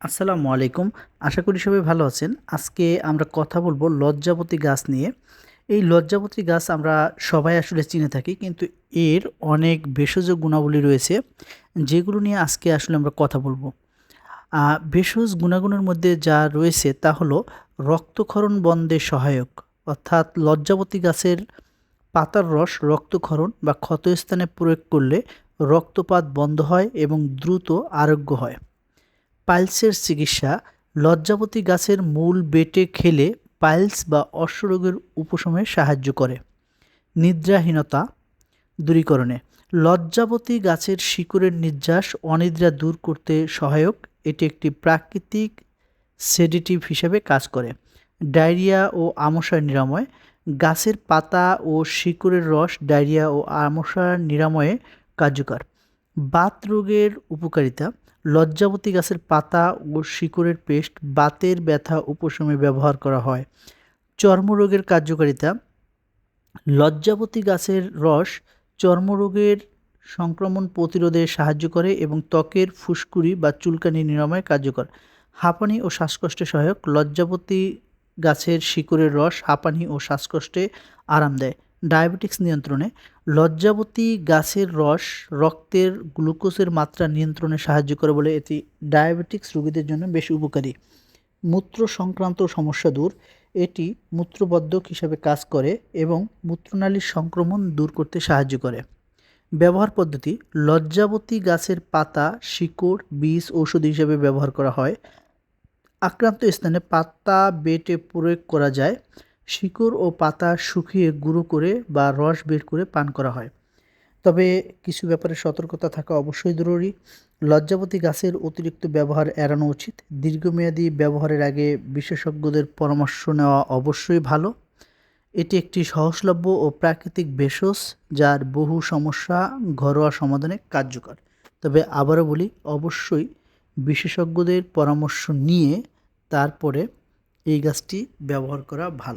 আসসালামু আলাইকুম। আশা করি সবাই ভালো আছেন। আজকে আমরা কথা বলব লজ্জাবতী গাছ নিয়ে। এই লজ্জাবতী গাছ আমরা সবাই আসলে চিনে থাকি, কিন্তু এর অনেক ভেষজ গুণাবলী রয়েছে, যেগুলো নিয়ে আজকে আসলে আমরা কথা বলব। ভেষজ গুণাগুণের মধ্যে যা রয়েছে তা হলো রক্তক্ষরণ বন্ধে সহায়ক, অর্থাৎ লজ্জাবতী গাছের পাতার রস রক্তক্ষরণ বা ক্ষতস্থানে প্রয়োগ করলে রক্তপাত বন্ধ হয় এবং দ্রুত আরোগ্য হয়। পাইলসের চিকিৎসা, লজ্জাবতী গাছের মূল বেটে খেলে পাইলস বা অশ্বরোগের উপশমে সাহায্য করে। নিদ্রাহীনতা দূরীকরণে। লজ্জাবতী গাছের শিকড়ের নির্যাস অনিদ্রা দূর করতে সহায়ক, এটি একটি প্রাকৃতিক সেডেটিভ হিসেবে কাজ করে। ডায়রিয়া ও আমশার নিরাময়। গাছের পাতা ও শিকড়ের রস ডায়রিয়া ও আমশার নিরাময়ে কার্যকর। বাত রোগের উপকারিতা, লজ্জাবতী গাছের পাতা ও শিকড়ের পেস্ট বাতের ব্যথা উপশমে ব্যবহার করা হয়। চর্মরোগের কার্যকারিতা, লজ্জাবতী গাছের রস চর্মরোগের সংক্রমণ প্রতিরোধে সাহায্য করে এবং ত্বকের ফুসকুড়ি বা চুলকানি নিরাময়ে কার্যকর। হাঁপানি ও শ্বাসকষ্টে সহায়ক, লজ্জাবতী গাছের শিকড়ের রস হাঁপানি ও শ্বাসকষ্টে আরাম দেয়। ডায়াবেটিক্স নিয়ন্ত্রণে, লজ্জাবতী গাছের রস রক্তের গ্লুকোজের মাত্রা নিয়ন্ত্রণে সাহায্য করে বলে এটি ডায়াবেটিক্স রোগীদের জন্য বেশ উপকারী। মূত্র সংক্রান্ত সমস্যা দূর, এটি মূত্রবদ্ধক হিসাবে কাজ করে এবং মূত্রনালীর সংক্রমণ দূর করতে সাহায্য করে। ব্যবহার পদ্ধতি, লজ্জাবতী গাছের পাতা, শিকড়, বীজ, ঔষধ হিসেবে ব্যবহার করা হয়। আক্রান্ত স্থানে পাতা বেটে প্রয়োগ করা যায়। শিকড় ও পাতা শুকিয়ে গুঁড়ো করে বা রস বের করে পান করা হয়। তবে কিছু ব্যাপারে সতর্কতা থাকা অবশ্যই জরুরি। লজ্জাবতী গাছের অতিরিক্ত ব্যবহার এড়ানো উচিত। দীর্ঘমেয়াদী ব্যবহারের আগে বিশেষজ্ঞদের পরামর্শ নেওয়া অবশ্যই ভালো। এটি একটি সহজলভ্য ও প্রাকৃতিক ভেষজ যার বহু সমস্যা ঘরোয়া সমাধানে কার্যকর। তবে আবারও বলি, অবশ্যই বিশেষজ্ঞদের পরামর্শ নিয়ে তারপরে এই গাছটি ব্যবহার করা ভালো।